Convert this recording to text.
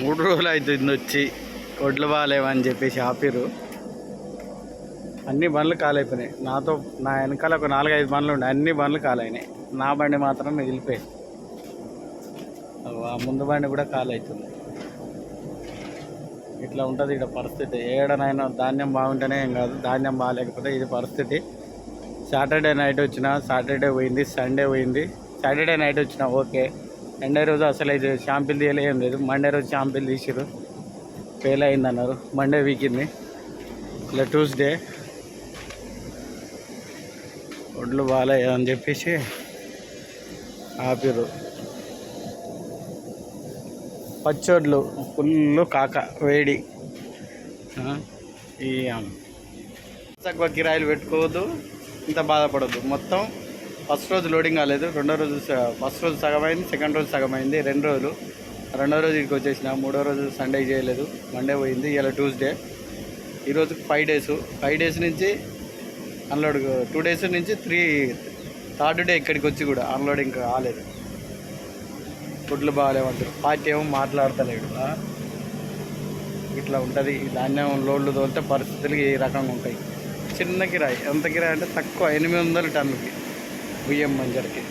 మూడు రోజులు అవుతుంది వచ్చి వడ్లు బాగాలేవని చెప్పేసి ఆపిరు అన్ని బండ్లు కాలైపోయినాయి. నాతో నా వెనకాల ఒక నాలుగైదు బండ్లు ఉండే. అన్ని బండ్లు కాలైనాయి. నా బండి మాత్రం మిగిలిపోయింది. ఆ ముందు బండి కూడా కాలవుతుంది ఇట్లా ఉంటుంది ఇక్కడ పరిస్థితి. ఏడనైనా ధాన్యం బాగుంటేనే ఏం కాదు. ధాన్యం బాగాలేకపోతే ఇది పరిస్థితి. సాటర్డే నైట్ వచ్చిన సాటర్డే పోయింది సండే పోయింది. సాటర్డే నైట్ వచ్చిన ఓకే. మండే రోజు అసలు అయితే షాంపిల్ తీయలే ఏం లేదు. మండే రోజు షాంపిల్ తీసిరు ఫెయిల్ అయింది అన్నారు మండే వీకింది ఇలా ట్యూస్డే ఒడ్లు బాగాలేదు అని చెప్పేసి ఆపిరు పచ్చొడ్లు ఫుల్ కాక వేడి. ఈ తక్కువ కిరాయిలు పెట్టుకోవద్దు. ఇంత బాధపడద్దు. మొత్తం ఫస్ట్ రోజు లోడింగ్ కాలేదు. రెండో రోజు ఫస్ట్ రోజు సగమైంది సెకండ్ రోజు సగం అయింది రెండు రోజులు. రెండో రోజు ఇక్కడికి వచ్చేసిన మూడో రోజు సండే చేయలేదు. మండే పోయింది ఇలా ట్యూస్డే ఈరోజు ఫైవ్ డేస్ ఫైవ్ డేస్ నుంచి అన్లోడ్ టూ డేస్ నుంచి త్రీ థర్డ్ డే ఇక్కడికి వచ్చి కూడా అన్లోడ్ ఇంకా కాలేదు ఫుడ్లు బాగాలేమంటారు పార్టీ ఏమో మాట్లాడతలేడు. ఇట్లా ఉంటుంది. ధాన్యం లోడ్లు తోలితే పరిస్థితులు ఈ రకంగా ఉంటాయి. చిన్న కిరాయి. ఎంత కిరాయి అంటే తక్కువ ఎనిమిది వందల టన్నులకి బియ్యం మంజరికి.